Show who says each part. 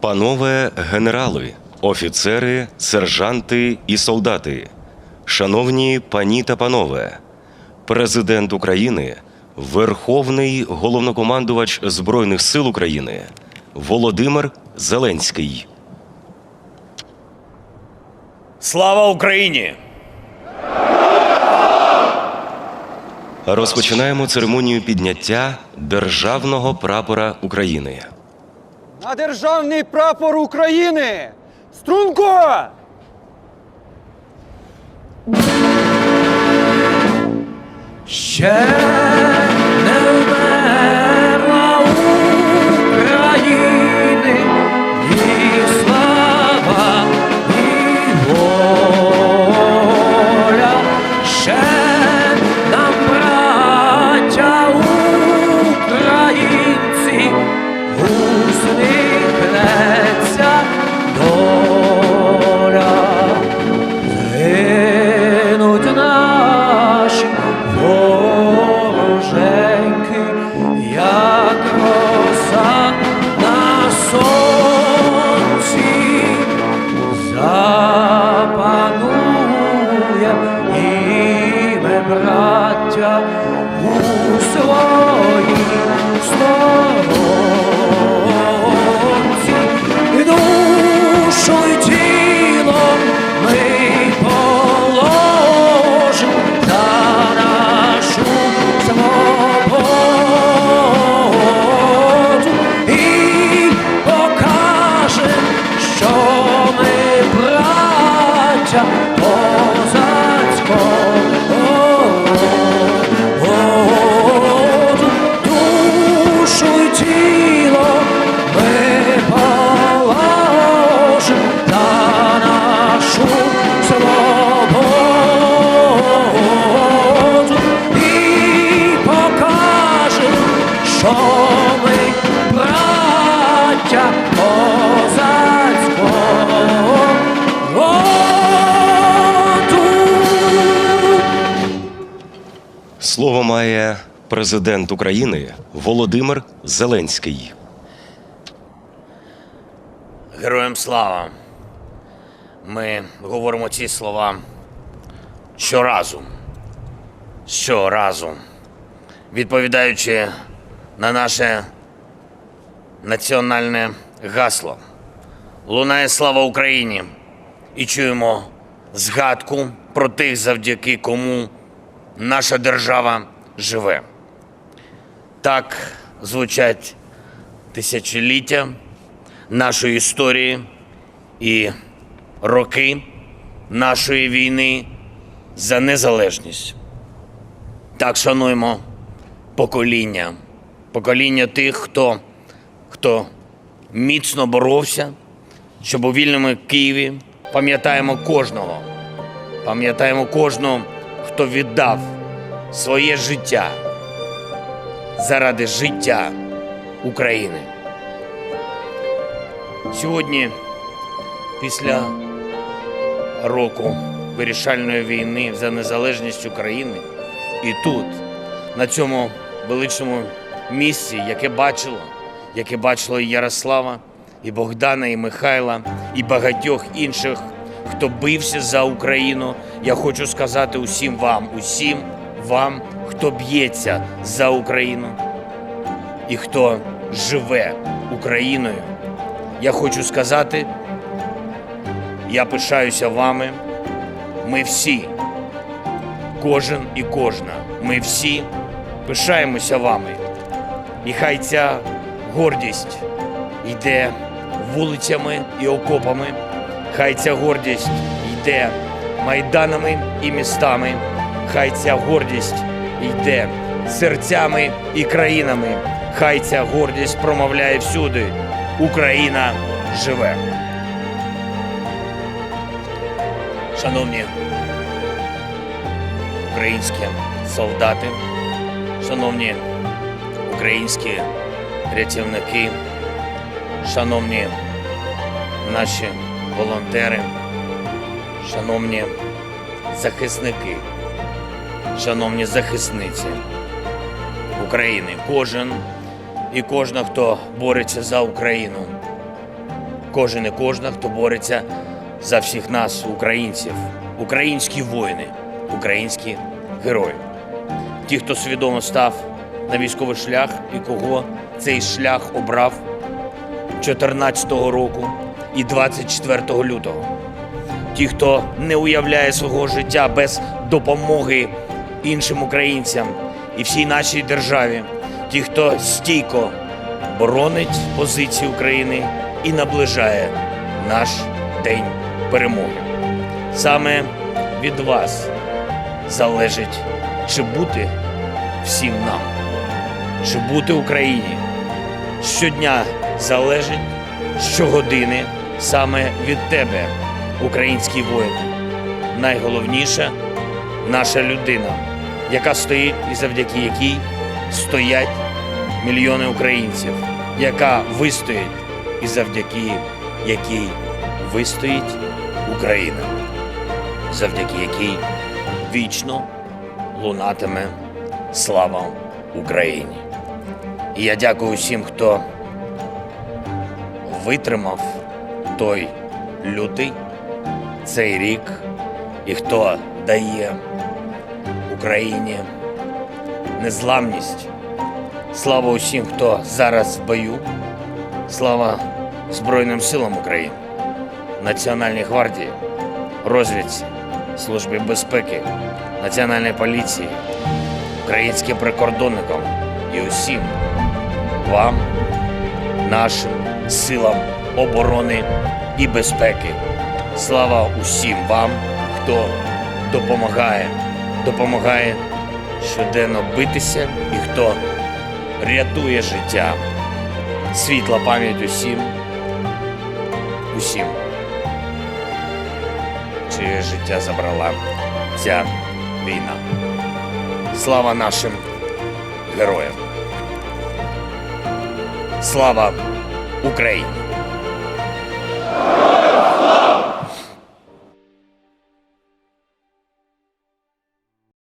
Speaker 1: Панове генерали, офіцери, сержанти і солдати, шановні пані та панове, президент України, Верховний головнокомандувач Збройних сил України Володимир Зеленський.
Speaker 2: Слава Україні!
Speaker 1: Розпочинаємо церемонію підняття державного прапора України.
Speaker 3: На державний прапор України! Струнко!
Speaker 4: Ще ми, браття, у своїй сторонці. І душу тіло ми положим за нашу свободу і покажем, що ми браття
Speaker 1: має президент України Володимир Зеленський.
Speaker 2: Героям слава! Ми говоримо ці слова щоразу. Щоразу. Відповідаючи на наше національне гасло. Лунає слава Україні! І чуємо згадку про тих, завдяки кому наша держава живе. Так звучать тисячоліття нашої історії і роки нашої війни за незалежність. Так шануємо покоління, покоління тих, хто, хто міцно боровся, щоб у вільному Києві пам'ятаємо кожного, пам'ятаємо кожного, хто віддав своє життя заради життя України. Сьогодні, після року вирішальної війни за незалежність України, і тут, на цьому величному місці, яке бачило, яке бачило і Ярослава, і Богдана, і Михайла, і багатьох інших, хто бився за Україну, я хочу сказати усім вам, усім вам, хто б'ється за Україну і хто живе Україною. Я хочу сказати, я пишаюся вами. Ми всі, кожен і кожна, ми всі пишаємося вами. І хай ця гордість йде вулицями і окопами, хай ця гордість йде майданами і містами, хай ця гордість йде серцями і країнами, хай ця гордість промовляє всюди. Україна живе. Шановні українські солдати, шановні українські рятівники, шановні наші волонтери, шановні захисники, шановні захисниці України, кожен і кожна, хто бореться за Україну. кожен і кожна, хто бореться за всіх нас, українців, українські воїни, українські герої. Ті, хто свідомо став на військовий шлях і кого цей шлях обрав 14 року і 24 лютого. Ті, хто не уявляє свого життя без допомоги іншим українцям і всій нашій державі, ті, хто стійко боронить позиції України і наближає наш день перемоги. Саме від вас залежить, чи бути всім нам, чи бути Україні. Щодня залежить щогодини саме від тебе, український воїн. Найголовніше наша людина, яка стоїть і завдяки якій стоять мільйони українців, яка вистоїть і завдяки якій вистоїть Україна, завдяки якій вічно лунатиме слава Україні. І я дякую всім, хто витримав той лютий цей рік, і хто дає Україні незламність. Слава усім, хто зараз в бою. Слава Збройним силам України, Національній гвардії, розвідці, Службі безпеки, Національній поліції, українським прикордонникам і усім вам, нашим силам оборони і безпеки. Слава усім вам, хто допомагає, допомагає щоденно битися і хто рятує життя. Світла пам'ять усім, усім, чиє життя забрала ця війна. Слава нашим героям! Слава Україні!